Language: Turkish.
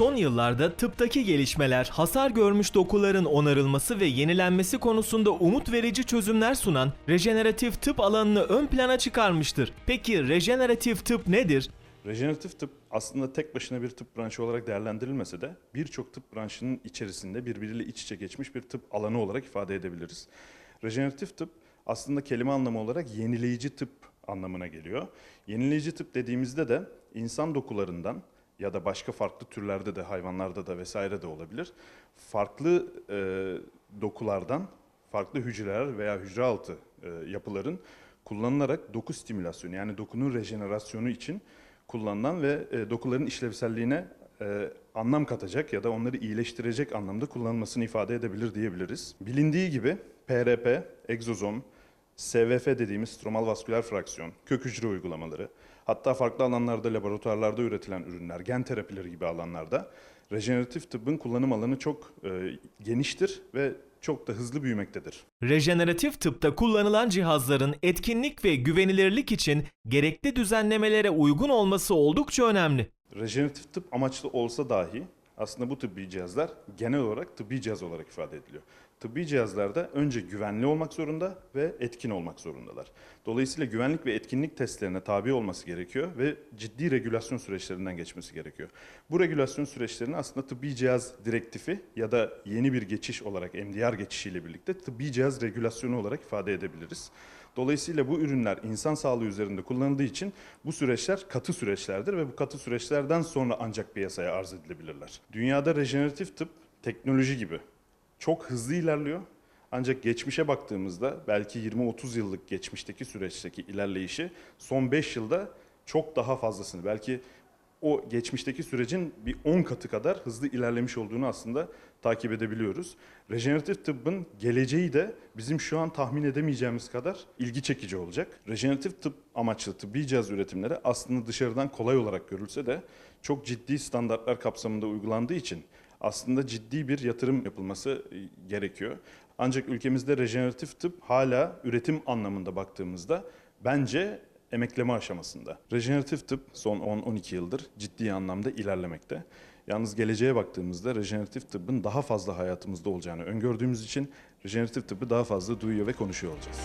Son yıllarda tıptaki gelişmeler, hasar görmüş dokuların onarılması ve yenilenmesi konusunda umut verici çözümler sunan rejeneratif tıp alanını ön plana çıkarmıştır. Peki rejeneratif tıp nedir? Rejeneratif tıp aslında tek başına bir tıp branşı olarak değerlendirilmese de birçok tıp branşının içerisinde birbiriyle iç içe geçmiş bir tıp alanı olarak ifade edebiliriz. Rejeneratif tıp aslında kelime anlamı olarak yenileyici tıp anlamına geliyor. Yenileyici tıp dediğimizde de insan dokularından ya da başka farklı türlerde de hayvanlarda da vesaire de olabilir. Farklı e, dokulardan farklı hücreler veya hücre altı e, yapıların kullanılarak doku stimülasyonu yani dokunun rejenerasyonu için kullanılan ve e, dokuların işlevselliğine e, anlam katacak ya da onları iyileştirecek anlamda kullanılmasını ifade edebilir diyebiliriz. Bilindiği gibi PRP, egzozom, SVF dediğimiz stromal vasküler fraksiyon, kök hücre uygulamaları, hatta farklı alanlarda laboratuvarlarda üretilen ürünler, gen terapileri gibi alanlarda rejeneratif tıbbın kullanım alanı çok e, geniştir ve çok da hızlı büyümektedir. Rejeneratif tıpta kullanılan cihazların etkinlik ve güvenilirlik için gerekli düzenlemelere uygun olması oldukça önemli. Rejeneratif tıp amaçlı olsa dahi aslında bu tıbbi cihazlar genel olarak tıbbi cihaz olarak ifade ediliyor. Tıbbi cihazlarda önce güvenli olmak zorunda ve etkin olmak zorundalar. Dolayısıyla güvenlik ve etkinlik testlerine tabi olması gerekiyor ve ciddi regülasyon süreçlerinden geçmesi gerekiyor. Bu regülasyon süreçlerini aslında tıbbi cihaz direktifi ya da yeni bir geçiş olarak MDR geçişiyle birlikte tıbbi cihaz regülasyonu olarak ifade edebiliriz. Dolayısıyla bu ürünler insan sağlığı üzerinde kullanıldığı için bu süreçler katı süreçlerdir ve bu katı süreçlerden sonra ancak piyasaya arz edilebilirler. Dünyada rejeneratif tıp teknoloji gibi çok hızlı ilerliyor. Ancak geçmişe baktığımızda belki 20-30 yıllık geçmişteki süreçteki ilerleyişi son 5 yılda çok daha fazlasını belki o geçmişteki sürecin bir 10 katı kadar hızlı ilerlemiş olduğunu aslında takip edebiliyoruz. Rejeneratif tıbbın geleceği de bizim şu an tahmin edemeyeceğimiz kadar ilgi çekici olacak. Rejeneratif tıp amaçlı tıbbi cihaz üretimleri aslında dışarıdan kolay olarak görülse de çok ciddi standartlar kapsamında uygulandığı için aslında ciddi bir yatırım yapılması e, gerekiyor. Ancak ülkemizde rejeneratif tıp hala üretim anlamında baktığımızda bence emekleme aşamasında. Rejeneratif tıp son 10-12 yıldır ciddi anlamda ilerlemekte. Yalnız geleceğe baktığımızda rejeneratif tıbbın daha fazla hayatımızda olacağını öngördüğümüz için rejeneratif tıbbı daha fazla duyuyor ve konuşuyor olacağız.